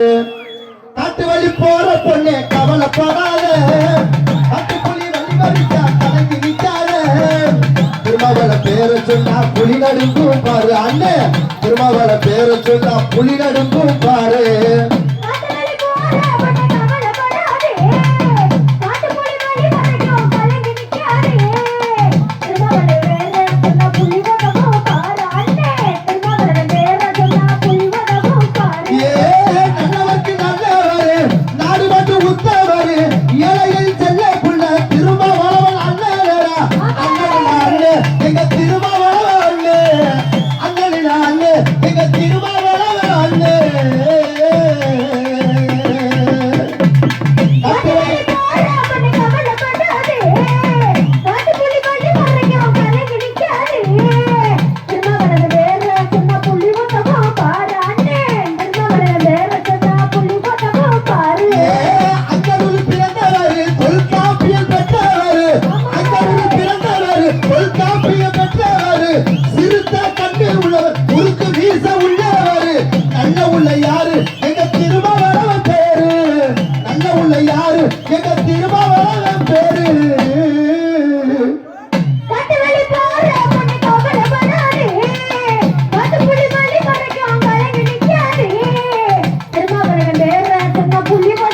காட்டு வழி போற பொண்ணு கவலைப்படாத. காட்டுக்குள்ளி வழி வரிச்சா தலைக்கு நிற்காத திருமாவள பேர சொன்னா புலி நடுங்கும் பாரு அண்ணே. திருமாவள பேர சொன்னா புலி நடுங்கும் பாரு.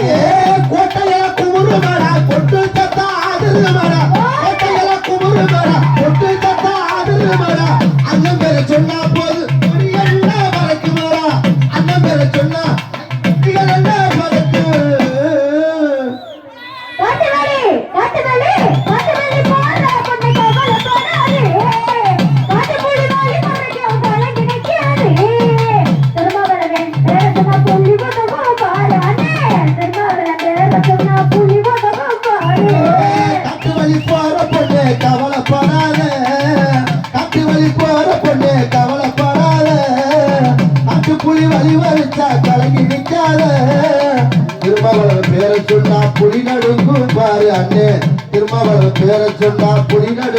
Yeah. புலி வழி மறிச்சா கலங்கி நிக்காத. திருமகள பேரை சொன்னா புலி நடுங்கும் பாரு அண்ணே. திருமகள பேரை சொன்னா புலி நடு